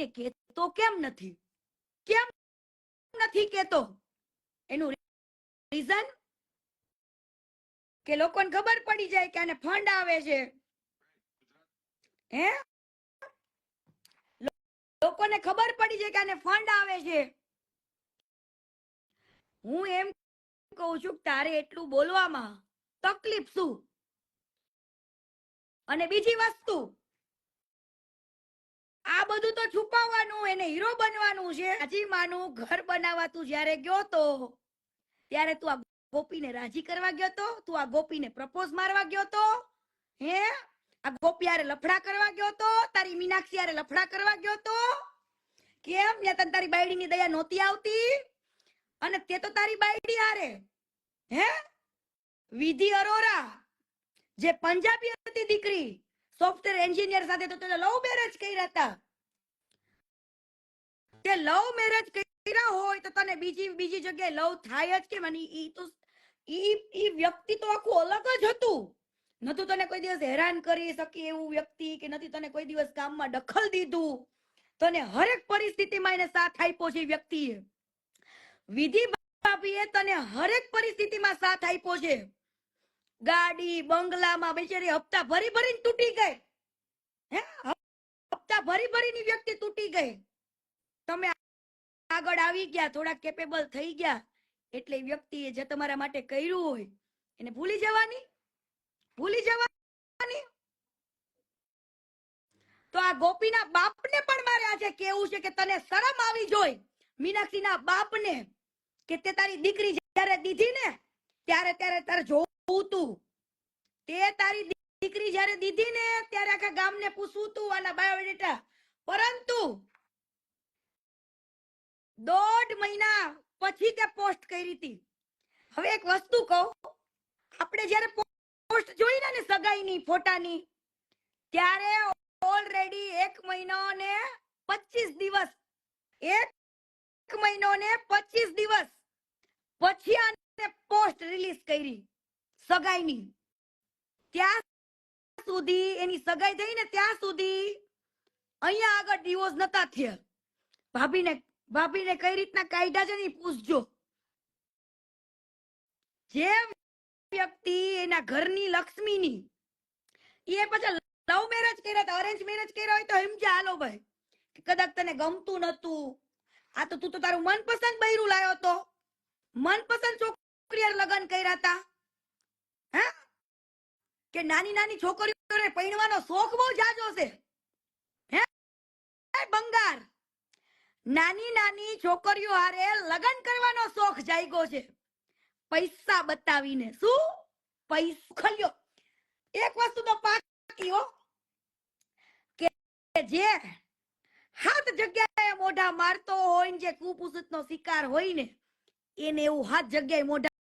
કોકને કેતો કેમ નથી? કેમ નથી કેતો એનું રીઝન કે લોકોને ખબર પડી જાય કે આને ફંડ આવે છે. હે? લોકોને ખબર પડી જાય કે આને ફંડ આવે છે. હું એમ કહું છું કે તારે એટલું બોલવામાં તકલીફ શું? અને બીજી વસ્તુ આ બધું તો છુપાવવાનું, એને હીરો બનવાનું છે. હજી માનું ઘર બનાવવા તું જ્યારે ગયો તો, ત્યારે તું આ ગોપીને રાજી કરવા ગયો તો, તું આ ગોપીને પ્રપોઝ મારવા ગયો તો, હે? આ ગોપી હારે લફડા કરવા ગયો તો, તારી મીનાક્ષી હારે લફડા કરવા ગયો તો? કેમ? યા તને તારી બાયડીની દયા નહોતી આવતી? અને તે તો તારી બાયડી હારે, હે? વિધિ અરોરા, જે પંજાબી હતી દીકરી સોફ્ટવેર એન્જિનિયર સાથે તો તે લવ મેરેજ કર્યા હતા. તે લવ મેરેજ કર્યા હોય તો તને બીજી બીજી જગ્યાએ લવ થાય જ કેમ? અને ઈ તો, ઈ ઈ વ્યક્તિ તો આખું અલગ જ હતું. નતું તને કોઈ દિવસ હેરાન કરી શકી એવું વ્યક્તિ કે નથી તને કોઈ દિવસ કામમાં દખલ દીધું? તને હરેક પરિસ્થિતિમાં એને સાથ આપ્યો છે વ્યક્તિએ. વિધિ બાપીએ તને હરેક પરિસ્થિતિમાં સાથ આપ્યો છે. ગાડી, બંગલામાં બિચારી હપ્તા ભરી ભરીને તૂટી ગઈ. હે? હપ્તા ભરી ભરીની વ્યક્તિ તૂટી ગઈ. તમે આગળ આવી ગયા થોડા કેપેબલ થઈ ગયા. એટલે વ્યક્તિએ જે તમારા માટે કર્યું હોય, એને ભૂલી જવાની? ભૂલી જવાની? તો આ ગોપીના બાપને પણ મારે આજે કેવું છે કે તને શરમ આવી જોઈ. મીનાક્ષીના બાપને કે તે તારી દીકરી જ્યારે દીધી ને, ત્યારે ત્યારે તારે જોવું તું તે તારી દીકરી જ્યારે દીધી ને ત્યારે આખા ગામને પૂછવું બાયોડેટા. પરંતુ દોઢ મહિના પછી તે પોસ્ટ કરી હતી. હવે એક વસ્તુ કહું, આપણે જ્યારે પોસ્ટ જોઈ ને સગાઈની ફોટાની, ત્યારે ઓલરેડી એક મહિનો ને પચીસ દિવસ, એક મહિનો ને પચીસ દિવસ પછી આને પોસ્ટ રિલીઝ કરી. સગાઈની ત્યાં સુધી, એની સગાઈ થઈ ને ત્યાં સુધી અહીંયા આગળ ડિવોર્સ નતા થયા. ભાભીને ભાભીને કઈ રીતના કાયદા છે ને પૂછજો. જે વ્યક્તિ એના ઘરની લક્ષ્મીની, એ પછી લવ મેરેજ કર્યા હતા અરેન્જ મેરેજ કર્યા હોય તો સમજ્યા હાલો ભાઈ. કદાચ તને ગમતું નતું. આ તો તું તો તારું મનપસંદ બૈરું લાયો તો. મનપસંદ છોકરી હારે લગ્ન કર્યા હતા. કે નાની નાની છોકરીઓને પૈણવાનો શોખ બહુ જાજો છે. બંગાર? નાની નાની છોકરીઓ હારે લગ્ન કરવાનો શોખ જાગ્યો છે. પૈસા બતાવીને શું? પૈસા ખલ્યો એક વસ્તુ તો પાકી કે જે હાથ જગ્યાએ મોઢા મારતો હોય ને જે કુપુષિત નો શિકાર હોય ને, એને એવું હાથ જગ્યાએ મોઢા